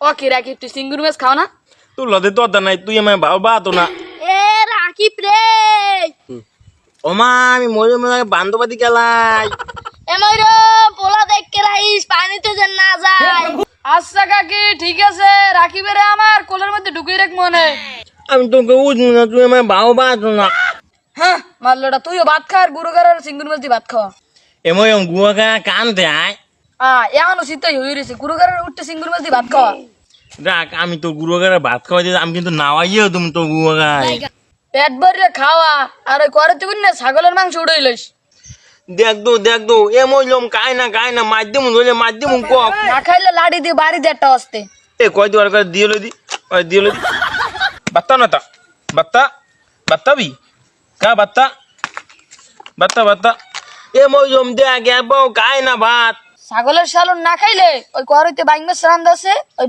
ও কি রাখি তুই সিঙ্গুর মাছ খাও না। তোর লদে তো নাই তুই আমার বাবা তো না। এ রাকিব রে ওমা আমি মজা মজা বান্ধবাদি গেলাই এমন পোলা দেখকে রাইস পানিতে যেন না যায়। আচ্ছা কাকি ঠিক আছে রাকিবেরে আমার কোলের মধ্যে ঢুকিয়ে রাখ মনে। আমি তোকে বুঝব না তুই আমার বাবা তো না। হ্যাঁ মারলোটা তুইও ভাত খা আর গুরু আর সিঙ্গুর মাছ দিয়ে ভাত খাওয়া। এমন গুয়া কান দেয়। এমনও শীতই হয়ে রয়েছে। গুরু গারের উঠতে সিঙ্গুর মাছ দিয়ে ভাত খাওয়া। রাখ আমি তো গুরুগারে ভাত খাওয়াই দিই আমি কিন্তু নাওয়াইও তুমি তো গুয়াগায় পেট ভরে খাওয়া আর ওই করে তুই না ছাগলের মাংস উড়ে লইস। দেখ দো দেখ দো এ মইলম কাই না কাই না মাধ্যম ধরে মাধ্যম কক না খাইলে লাড়ি দিয়ে বাড়ি দিয়ে একটা আসতে এ কয় দুয়ার করে দিয়ে লই দি ওই দিয়ে লই দি। বাত্তা না তা? বাত্তা? বাত্তা বি? কা বাত্তা? বাত্তা বাত্তা। এ মইলম দেখ এ বউ কাই না ভাত। ছাগলের সালন না খাইলে ওই করইতে বাংমেস রান্ধ আছে ওই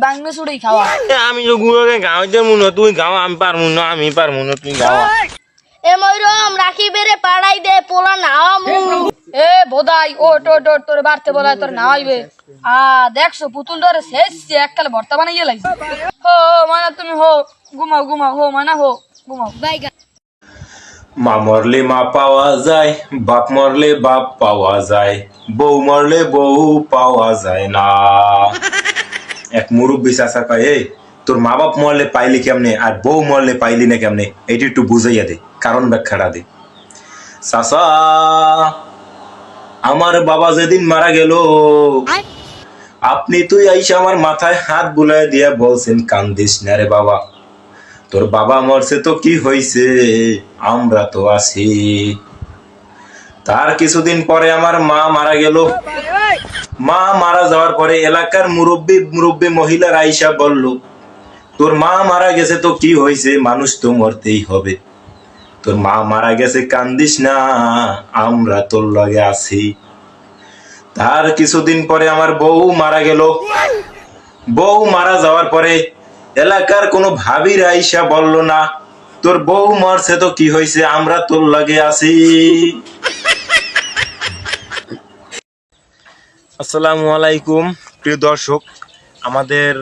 খাওয়া। আমি তো মুনো তুই গাও আমি পারমু না আমি পারমু না তুই এ ময়ূরম রাখি বেরে পাড়াই দে পোলা নাওয়া মু এ বোধাই ও টো টো তোর বাড়তে বলায় তোর নাওয়াইবে আ দেখছ পুতুল ধরে শেষ এককালে ভর্তা বানাইয়ে লাগছে হো মানা তুমি হো ঘুমাও ঘুমাও হো মানা হো ঘুমাও। মা মরলে মা পাওয়া যায় বাপ মরলে বাপ পাওয়া যায় বউ মরলে বউ পাওয়া যায় না। এক মুরব্বী চাচা কয় এই তোর মা বাপ মরলে পাইলি কেমনে আর বউ মরলে পাইলি না কেমনে? এইটা একটু বুঝাইয়া দে কারণ ব্যাখ্যাটা দে। চাচা আমার বাবা যেদিন মারা গেল আপনি তুই আইসা আমার মাথায় হাত বুলাই দিয়া বলছেন কান্দিস না রে বাবা। তোর বাবা মরছে তো কি হইছে? আমরা তো আছি। তার কিছুদিন পরে আমার মা মারা গেল। মা মারা যাওয়ার পরে এলাকার মুরব্বী মুরব্বী মহিলার আইসা বলল, তোর মা মারা গেছে তো কি হয়েছে মানুষ তো মরতেই হবে। তোর মা মারা গেছে, কান্দিস না, আমরা তোর লগে আছি। তার কিছুদিন পরে আমার বউ মারা গেল। বউ মারা যাওয়ার পরে এলাকার কোনো ভাবির আইসা বলল, না, তোর বউ মরছে তো কি হয়েছে আমরা তোর লাগে আছি। আসসালামু আলাইকুম, প্রিয় দর্শক, আমাদের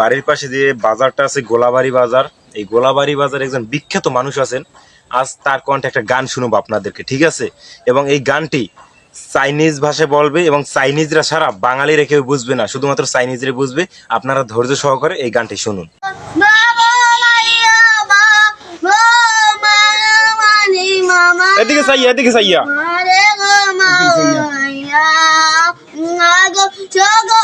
বাড়ির পাশে যে বাজারটা আছে, গোলাবাড়ি বাজার, এই গোলাবাড়ি বাজারে একজন বিখ্যাত মানুষ আছেন। আজ তার কণ্ঠে একটা গান শুনব আপনাদেরকে, ঠিক আছে? এবং এই গানটি চাইনিজ ভাষায় বলবে এবং চাইনিজরা সারা বাঙালিরা কেউ বুঝবে না। শুধুমাত্র চাইনিজরা বুঝবে। আপনারা ধৈর্য সহকারে এই গানটি শুনুন। এদিকে চাইয়া এদিকে চাইয়া চগো